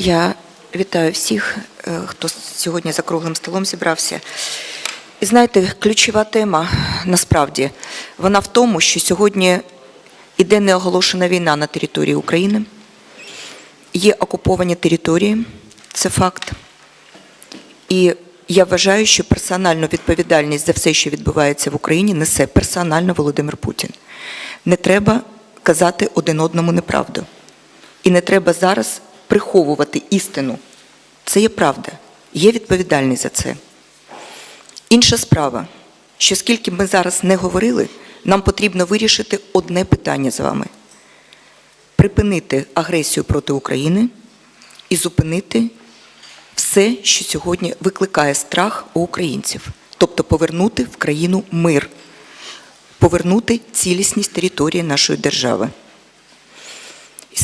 Я вітаю всіх, е, хто сьогодні за круглим столом зібрався. І знаєте, ключова тема насправді вона в тому, що сьогодні іде неоголошена війна на території України, є окуповані території, це факт. І я вважаю, що персональну відповідальність за все, що відбувається в Україні, несе персонально Володимир Путін. Не треба казати один одному неправду. І не треба зараз приховувати істину. Це є правда. Є відповідальність за це. Інша справа, що скільки ми зараз не говорили, нам потрібно вирішити одне питання з вами: припинити агресію проти України і зупинити все, що сьогодні викликає страх у українців, тобто повернути в країну мир, повернути цілісність території нашої держави.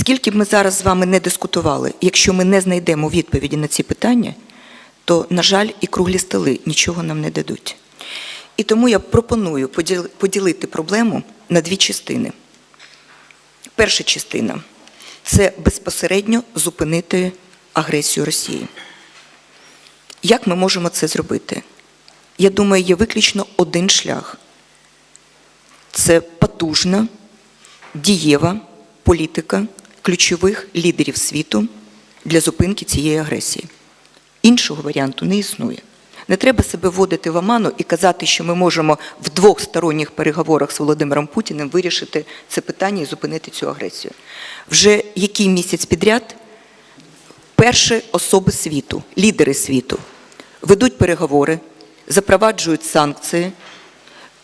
Скільки б ми зараз з вами не дискутували, якщо ми не знайдемо відповіді на ці питання, то, на жаль, і круглі столи нічого нам не дадуть. І тому я пропоную поділити проблему на дві частини. Перша частина це безпосередньо зупинити агресію Росії. Як ми можемо це зробити? Я думаю, є виключно один шлях. Це потужна, дієва політика ключових лідерів світу для зупинки цієї агресії. Іншого варіанту не існує. Не треба себе вводити в оману і казати, що ми можемо в двохсторонніх переговорах з Володимиром Путіним вирішити це питання і зупинити цю агресію. Вже який місяць підряд перші особи світу, лідери світу, ведуть переговори, запроваджують санкції,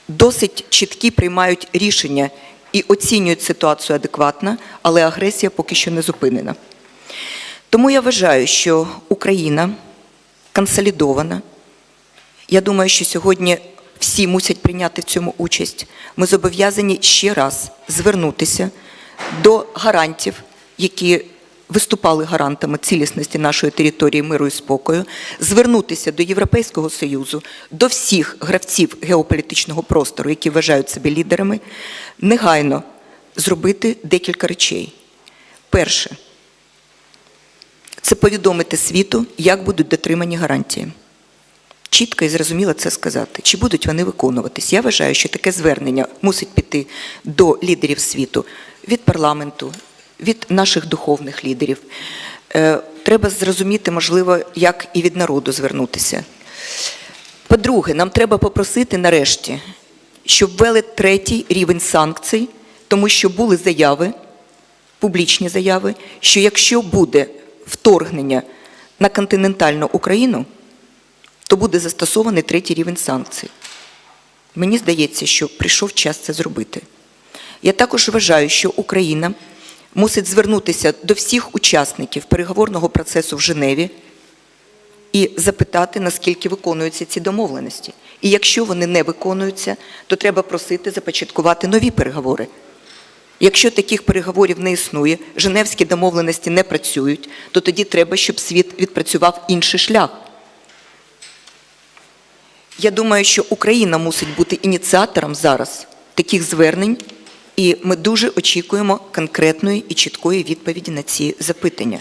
досить чіткі приймають рішення і оцінюють ситуацію адекватно, але агресія поки що не зупинена. Тому я вважаю, що Україна консолідована. Я думаю, що сьогодні всі мусять прийняти в цьому участь. Ми зобов'язані ще раз звернутися до гарантів, які виступали гарантами цілісності нашої території миру і спокою, звернутися до Європейського Союзу, до всіх гравців геополітичного простору, які вважають себе лідерами, негайно зробити декілька речей. Перше це повідомити світу, як будуть дотримані гарантії. Чітко і зрозуміло це сказати. Чи будуть вони виконуватись? Я вважаю, що таке звернення мусить піти до лідерів світу від парламенту, від наших духовних лідерів. Е, Треба зрозуміти, можливо, як і від народу звернутися. По-друге, нам треба попросити нарешті, щоб ввели третій рівень санкцій, тому що були заяви, публічні заяви, що якщо буде вторгнення на континентальну Україну, то буде застосований третій рівень санкцій. Мені здається, що прийшов час це зробити. Я також вважаю, що Україна мусить звернутися до всіх учасників переговорного процесу в Женеві і запитати, наскільки виконуються ці домовленості. І якщо вони не виконуються, то треба просити започаткувати нові переговори. Якщо таких переговорів не існує, Женевські домовленості не працюють, то тоді треба, щоб світ відпрацював інший шлях. Я думаю, що Україна мусить бути ініціатором зараз таких звернень, і ми дуже очікуємо конкретної і чіткої відповіді на ці запитання.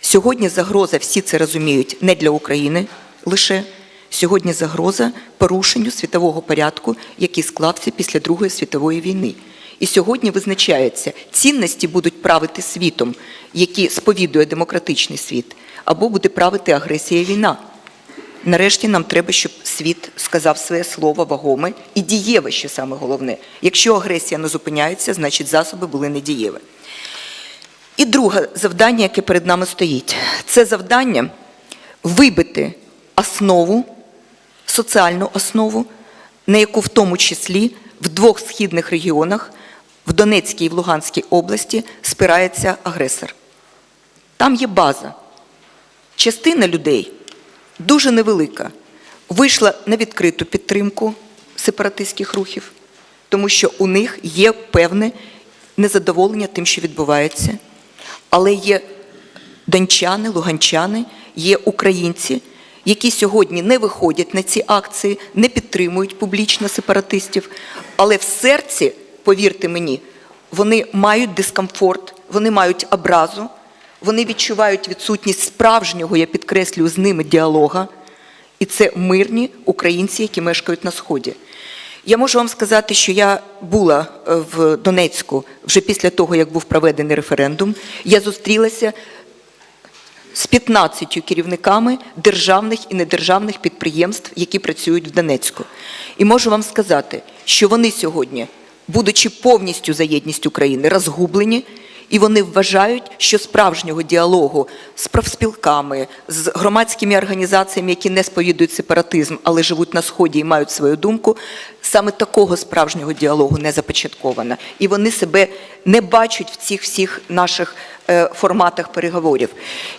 Сьогодні загроза, всі це розуміють, не для України лише. Сьогодні загроза порушенню світового порядку, який склався після Другої світової війни. І сьогодні визначається, цінності будуть правити світом, які сповідує демократичний світ, або буде правити агресія і війна. Нарешті нам треба, щоб світ сказав своє слово вагоме і дієве, що саме головне. Якщо агресія не зупиняється, значить засоби були недієві. І друге завдання, яке перед нами стоїть, це завдання вибити основу, соціальну основу, на яку в тому числі в двох східних регіонах, в Донецькій і в Луганській області, спирається агресор. Там є база. Частина людей дуже невелика, вийшла на відкриту підтримку сепаратистських рухів, тому що у них є певне незадоволення тим, що відбувається. Але є дончани, луганчани, є українці, які сьогодні не виходять на ці акції, не підтримують публічно сепаратистів, але в серці, повірте мені, вони мають дискомфорт, вони мають образу, Вони відчувають відсутність справжнього, я підкреслюю, з ними діалога. І це мирні українці, які мешкають на Сході. Я можу вам сказати, що я була е, в Донецьку вже після того, як був проведений референдум. Я зустрілася з 15 керівниками державних і недержавних підприємств, які працюють в Донецьку. І можу вам сказати, що вони сьогодні, будучи повністю за єдність України, розгублені, і вони вважають, що справжнього діалогу з профспілками, з громадськими організаціями, які не сповідують сепаратизм, але живуть на сході і мають свою думку, саме такого справжнього діалогу не започатковано. І вони себе не бачать в цих всіх наших е, форматах переговорів.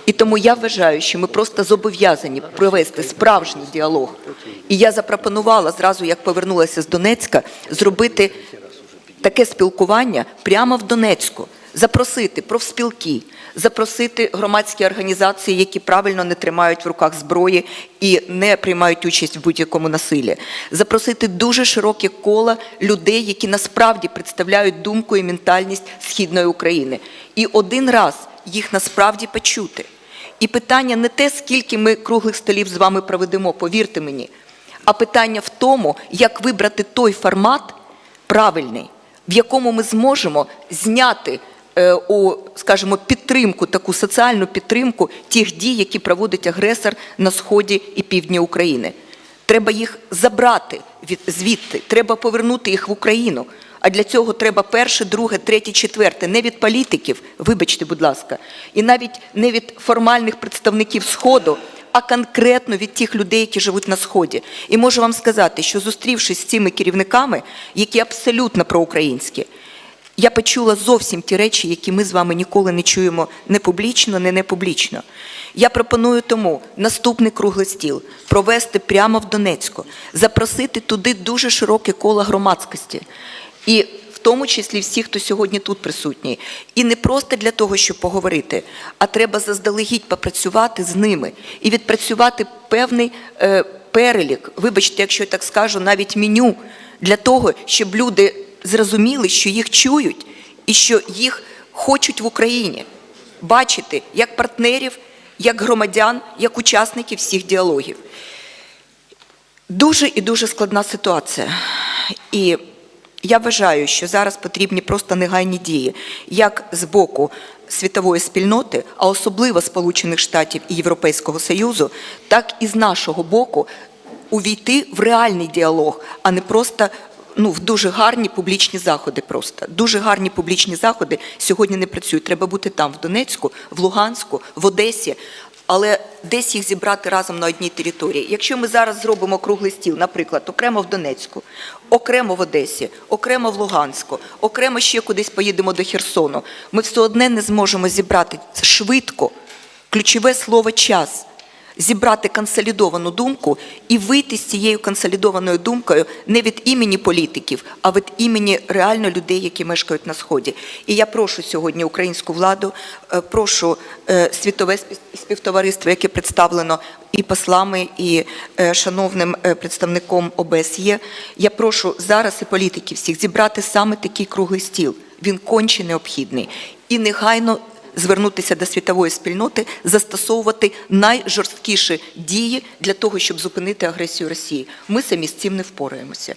І тому я вважаю, що ми просто зобов'язані провести справжній діалог. І я запропонувала зразу, як повернулася з Донецька, зробити таке спілкування прямо в Донецьку. Запросити профспілки, запросити громадські організації, які правильно не тримають в руках зброї і не приймають участь в будь-якому насиллі, запросити дуже широке коло людей, які насправді представляють думку і ментальність східної України, і один раз їх насправді почути. І питання не те, скільки ми круглих столів з вами проведемо, повірте мені, а питання в тому, як вибрати той формат правильний, в якому ми зможемо зняти у, скажімо, підтримку, таку соціальну підтримку тих дій, які проводить агресор на сході і півдні України. Треба їх забрати від звідти, треба повернути їх в Україну. А для цього треба перше, друге, третє, четверте, не від політиків, вибачте, будь ласка, і навіть не від формальних представників Сходу, а конкретно від тих людей, які живуть на Сході. І можу вам сказати, що зустрівшись з цими керівниками, які абсолютно проукраїнські, я почула зовсім ті речі, які ми з вами ніколи не чуємо не публічно, не непублічно. Я пропоную тому наступний круглий стіл провести прямо в Донецьку, запросити туди дуже широке коло громадськості. І в тому числі всі, хто сьогодні тут присутній. І не просто для того, щоб поговорити, а треба заздалегідь попрацювати з ними і відпрацювати певний е, перелік, вибачте, якщо я так скажу, навіть меню для того, щоб люди зрозуміли, що їх чують і що їх хочуть в Україні бачити як партнерів, як громадян, як учасників всіх діалогів. Дуже і дуже складна ситуація. І я вважаю, що зараз потрібні просто негайні дії, як з боку світової спільноти, а особливо Сполучених Штатів і Європейського Союзу, так і з нашого боку увійти в реальний діалог, а не просто ну, в дуже гарні публічні заходи. Просто дуже гарні публічні заходи сьогодні не працюють. Треба бути там, в Донецьку, в Луганську, в Одесі. Але десь їх зібрати разом на одній території. Якщо ми зараз зробимо круглий стіл, наприклад, окремо в Донецьку, окремо в Одесі, окремо в Луганську, окремо ще кудись поїдемо до Херсону, ми все одне не зможемо зібрати швидко. Ключове слово час. Зібрати консолідовану думку і вийти з цією консолідованою думкою не від імені політиків, а від імені реально людей, які мешкають на сході. І я прошу сьогодні українську владу, е, прошу е, світове спів- співтовариство, яке представлено і послами, і е, шановним представником ОБСЄ. Я прошу зараз і політиків всіх зібрати саме такий круглий стіл. Він конче необхідний і негайно звернутися до світової спільноти, застосовувати найжорсткіші дії для того, щоб зупинити агресію Росії. Ми самі з цим не впораємося.